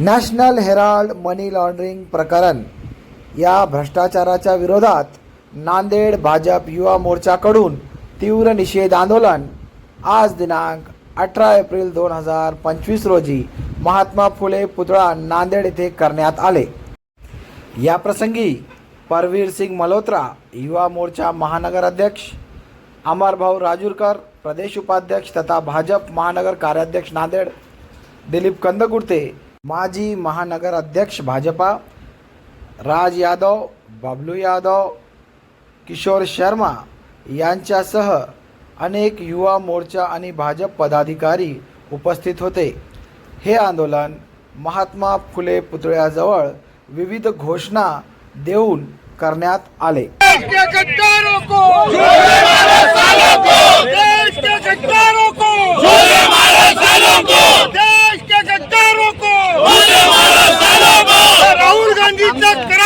National Herald मनी laundering प्रकरण या भ्रष्टाचाराच्या विरोधात नांदेड भाजप युवा मोर्चाकडून तीव्र निषेध आंदोलन. आज दिनांक अठरा एप्रिल दोन हजार पंचवीस रोजी महात्मा फुले पुतळा नांदेड येथे करण्यात आले. या प्रसंगी परवीर सिंग मल्होत्रा युवा मोर्चा महानगर अध्यक्ष अमरभाऊ राजूरकर प्रदेश उपाध्यक्ष तथा भाजप महानगर कार्याध्यक्ष नांदेड दिलीप कंदकुर्ते माजी महानगर अध्यक्ष भाजपा राज यादव बबलू यादव किशोर शर्मा यांच्यासह अनेक युवा मोर्चा आणि भाजप पदाधिकारी उपस्थित होते. हे आंदोलन महात्मा फुले पुतळ्याजवळ विविध घोषणा देऊन करण्यात आले देश के गद्दारों को देश के गद्दारों को देश के गद्दारों को राहुल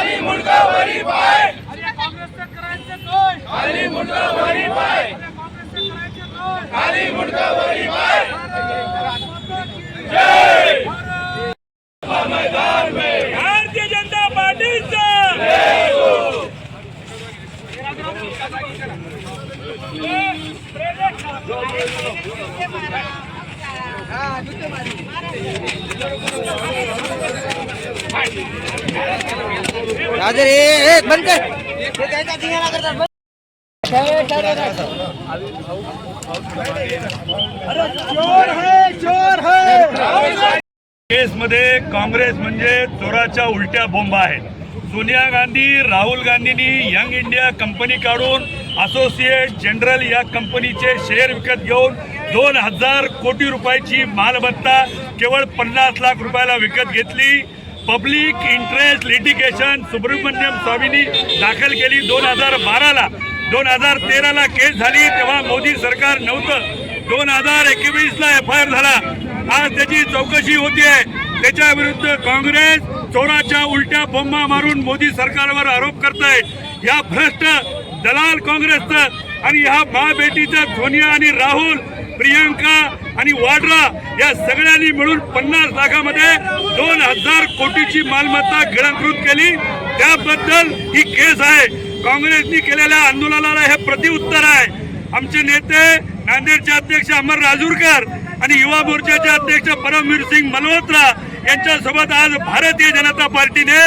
काय? अरे काँग्रेसचं करायचं काय? अरे काँग्रेसचं करायचं काय? भारतीय जनता पार्टीचा. चोर है चोर है केसमध्ये काँग्रेस म्हणजे चोराच्या उलट्या बोंबा आहेत. सोनिया गांधी राहुल गांधींनी यंग इंडिया कंपनी काढून असोसिएट जनरल या कंपनीचे शेअर विकत घेऊन दोन हजार कोटी रुपयाची मालमत्ता केवळ पन्नास लाख रुपयाला विकत घेतली. पब्लिक इंटरेस्ट लिटिगेशन सुब्रमण्यम स्वामींनी दाखल केली. दोन हजार बाराला दोन हजार तेराला केस झाली. तेव्हा मोदी सरकार नव्हतं. दोन हजार एकवीसला एफ आय आर झाला. आज त्याची चौकशी होतीये. त्याच्या विरुद्ध काँग्रेस चोराच्या उलट्या बोंबा मारून मोदी सरकारवर आरोप करताय. या भ्रष्ट दलाल काँग्रेसचं आणि ह्या महाबेटीचं सोनिया आणि राहुल प्रियंका आणि वाड्रा या सगळ्यांनी मिळून पन्नास लाखामध्ये दोन हजार कोटीची मालमत्ता गिळंकृत केली. त्याबद्दल ही केस आहे. काँग्रेसनी केलेल्या आंदोलनाला हे प्रतिउत्तर आहे. आमचे नेते नांदेडचे अध्यक्ष अमर राजूरकर आणि युवा मोर्चाचे अध्यक्ष परमवीर सिंग मल्होत्रा यांच्यासोबत आज भारतीय जनता पार्टीने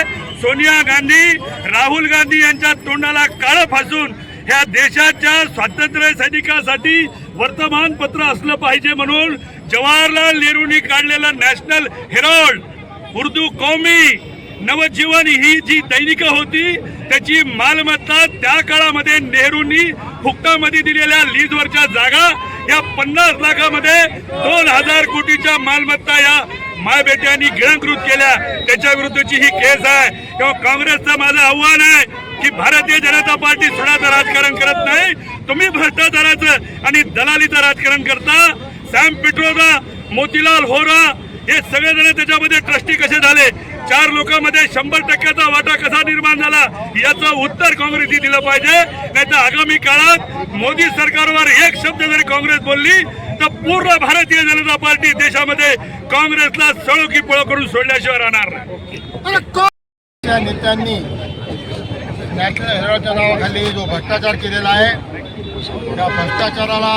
सोनिया गांधी राहुल गांधी यांच्या तोंडाला काळं फासून ह्या देशाच्या स्वातंत्र्य सैनिकासाठी वर्तमानपत्र असलं पाहिजे म्हणून जवाहरलाल नेहरूंनी काढलेलं नॅशनल हेरॉल्ड उर्दू कौमी नवजीवन ही जी दैनिक होती त्याची मालमत्ता त्या काळामध्ये नेहरूंनी फुकटामध्ये दिलेल्या लीजवरच्या जागा या पन्नास लाखामध्ये दोन हजार कोटीच्या मालमत्ता या मायबेट्यांनी गिळंकृत केल्या. त्याच्या विरुद्धची ही केस आहे. किंवा काँग्रेसचं माझं आव्हान आहे की भारतीय जनता पार्टी सोडाचं राजकारण करत नाही. तुम्ही भ्रष्टाचाराचं आणि दलालीचं राजकारण करता. सॅम पिट्रोदा मोतीलाल होरा हे सगळेजण त्याच्यामध्ये ट्रस्टी कसे झाले? चार लोकांमध्ये शंभर टक्क्याचा वाटा कसा निर्माण झाला? याचं उत्तर काँग्रेसने दिलं पाहिजे. नाही तर आगामी काळात मोदी सरकारवर एक शब्द जरी काँग्रेस बोलली तर पूर्ण भारतीय जनता पार्टी देशामध्ये काँग्रेसला सळो की पळो करून सोडल्याशिवाय राहणार नाही. त्या नेत्यांनी नॅशनल हेरॉच्या नावाखाली जो भ्रष्टाचार केलेला आहे त्या भ्रष्टाचाराला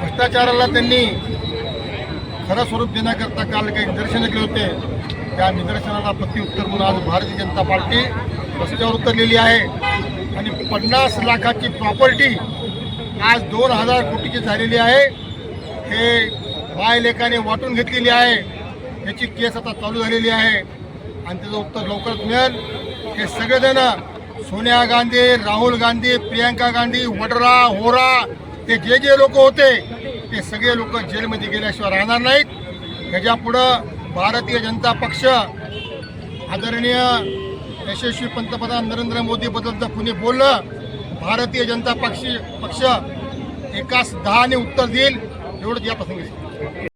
भ्रष्टाचाराला त्यांनी खरं स्वरूप देण्याकरता काल काही निदर्शनं केले होते. त्या निदर्शनाला प्रत्युत्तर म्हणून आज भारतीय जनता पार्टी रस्त्यावर उतरलेली आहे. आणि पन्नास लाखाची प्रॉपर्टी आज दोन हजार कोटीची झालेली आहे. हे बायलेखाने वाटून घेतलेली आहे. याची केस आता चालू झालेली आहे. आणि त्याचं उत्तर लवकरच मिळेल. हे सगळेजण सोनिया गांधी राहुल गांधी प्रियंका गांधी वड्रा होरा ते जे जे लोक होते ते सगळे लोक जेलमध्ये गेल्याशिवाय राहणार नाहीत. ह्याच्यापुढं भारतीय जनता पक्ष आदरणीय यशस्वी पंतप्रधान नरेंद्र मोदीबद्दल जर कुणी बोललं भारतीय जनता पक्ष पक्ष एकाच दहाने उत्तर देईल एवढं या प्रसंगी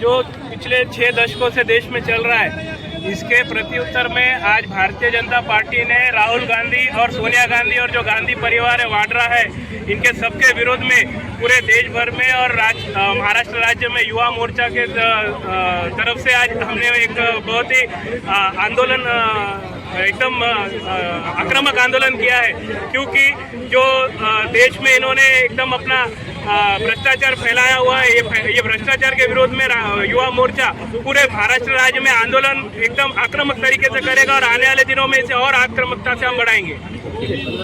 जो पिछले छह दशकों से देश में चल रहा है इसके प्रत्युत्तर में आज भारतीय जनता पार्टी ने राहुल गांधी और सोनिया गांधी और जो गांधी परिवार है वाड्रा है इनके सबके विरोध में पूरे देश भर में और राज, महाराष्ट्र राज्य में युवा मोर्चा के तरफ़ से आज हमने एक बहुत ही आंदोलन एकदम आक्रामक आंदोलन किया है क्योंकि जो देश में इन्होंने एकदम अपना भ्रष्टाचार फैलाया हुआ है ये ये भ्रष्टाचार के विरोध में युवा मोर्चा पूरे महाराष्ट्र राज्य में आंदोलन एकदम आक्रामक तरीके से करेगा और आने वाले दिनों में इसे और आक्रामकता से हम बढ़ाएंगे।